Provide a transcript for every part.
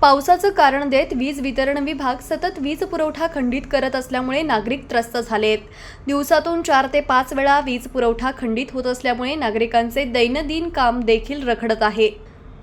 पावसाचं कारण देत वीज वितरण विभाग सतत वीज पुरवठा खंडित करत असल्यामुळे नागरिक त्रस्त झालेत. दिवसातून चार ते पाच वेळा वीज पुरवठा खंडित होत असल्यामुळे नागरिकांचे दैनंदिन काम देखील रखडत आहे.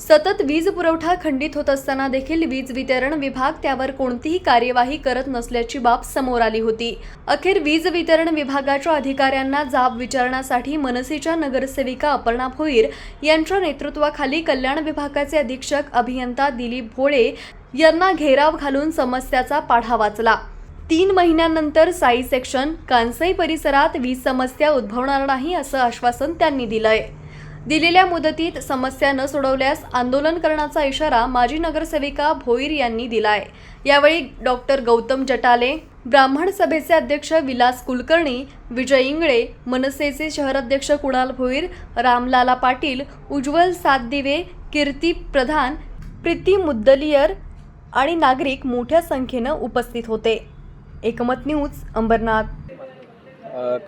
सतत वीज पुरवठा खंडित होत असताना देखील वीज वितरण विभाग त्यावर कोणतीही कार्यवाही करत नसल्याची बाब समोर आली होती. अखेर वीज वितरण विभागाच्या अधिकाऱ्यांना जाब विचारण्यासाठी मनसेच्या नगरसेविका अपर्णा भोईर यांच्या नेतृत्वाखाली कल्याण विभागाचे अधीक्षक अभियंता दिलीप भोळे यांना घेराव घालून समस्याचा पाढा वाचला. तीन महिन्यानंतर साई सेक्शन कांसई परिसरात वीज समस्या उद्भवणार नाही असं आश्वासन त्यांनी दिलंय. दिलेल्या मुदतीत समस्या न सोडवल्यास आंदोलन करण्याचा इशारा माजी नगरसेविका भोईर यांनी दिलाय. यावेळी डॉक्टर गौतम जटाले ब्राह्मण सभेचे अध्यक्ष विलास कुलकर्णी विजय इंगळे मनसेचे शहराध्यक्ष कुणाल भोईर रामलाला पाटील उज्ज्वल सातदिवे कीर्ती प्रधान प्रीती मुद्दलियर आणि नागरिक मोठ्या संख्येनं उपस्थित होते. एकमत न्यूज अंबरनाथ.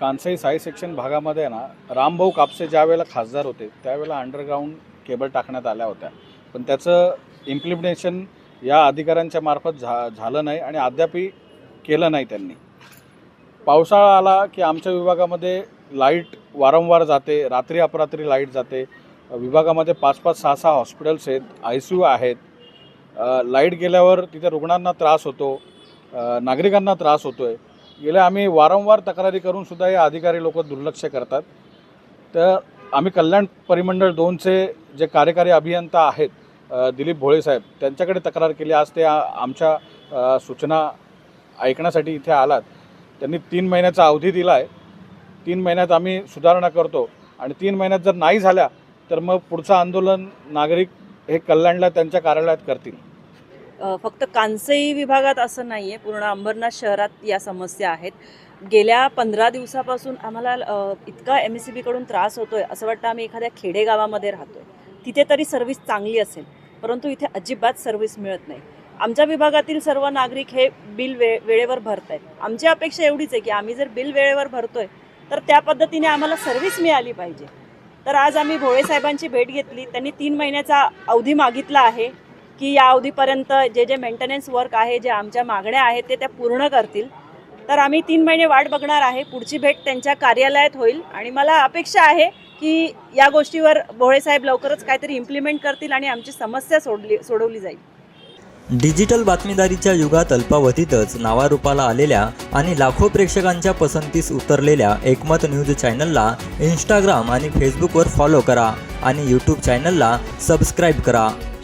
कांसई साई सेक्शन भागामध्ये ना रामभाऊ कापसे ज्या वेळेला खासदार होते त्यावेळेला अंडरग्राऊंड केबल टाकण्यात आल्या होत्या. पण त्याचं इम्प्लिमेंटेशन या अधिकाऱ्यांच्या मार्फत झा झालं नाही आणि अद्यापही केलं नाही त्यांनी. पावसाळा आला की आमच्या विभागामध्ये लाइट वारंवार जाते रात्री अपरात्री लाइट जाते. विभागामध्ये पाच पाच सहा सहा हॉस्पिटल्स आहेत आय सी यू आहेत. लाइट गेल्यावर तिथे रुग्णांना त्रास होतो नागरिकांना त्रास होतो आहे गेल्या आम्ही वारंवार तक्रारी करून सुद्धा हे अधिकारी लोक दुर्लक्ष करतात. तर आम्ही कल्याण परिमंडळ दोनचे जे कार्यकारी अभियंता आहेत दिलीप भोळे साहेब त्यांच्याकडे तक्रार केली. आज ते आमच्या सूचना ऐकण्यासाठी इथे आलात. त्यांनी तीन महिन्याचा अवधी दिला आहे तीन महिन्यात आम्ही सुधारणा करतो आणि तीन महिन्यात जर नाही झाल्या तर मग पुढचं आंदोलन नागरिक हे कल्याणला त्यांच्या कार्यालयात करतील. फक्त कांसई विभागात असं नाही आहे पूर्ण अंबरनाथ शहरात या समस्या आहेत. गेल्या पंधरा दिवसापासून आम्हाला इतका एम एस सी बीकडून त्रास होतोय असं वाटतं आम्ही एखाद्या खेडेगावामध्ये राहतोय. तिथे तरी सर्व्हिस चांगली असेल परंतु इथे अजिबात सर्व्हिस मिळत नाही. आमच्या विभागातील सर्व नागरिक हे बिल वे वेळेवर भरत आहेत आमची अपेक्षा एवढीच आहे की आम्ही जर बिल वेळेवर भरतोय तर त्या पद्धतीने आम्हाला सर्व्हिस मिळाली पाहिजे. तर आज आम्ही भोळे साहेबांची भेट घेतली त्यांनी तीन महिन्याचा अवधी मागितला आहे. की या अवधीपर्यंत जे जे मेंटेनन्स वर्क आहे जे आमच्या मागण्या आहेत ते त्या पूर्ण करतील. तर आम्ही तीन महिने वाट बघणार आहे. पुढची भेट त्यांच्या कार्यालयात होईल. आणि मला अपेक्षा आहे की या गोष्टीवर भोळेसाहेब लवकरच काहीतरी इम्प्लिमेंट करतील आणि आमची समस्या सोडली सोडवली जाईल. डिजिटल बातमीदारीच्या युगात अल्पावधीतच नावारूपाला आलेल्या आणि लाखो प्रेक्षकांच्या पसंतीस उतरलेल्या एकमत न्यूज चॅनलला इंस्टाग्राम आणि फेसबुकवर फॉलो करा आणि यूट्यूब चॅनलला सबस्क्राईब करा.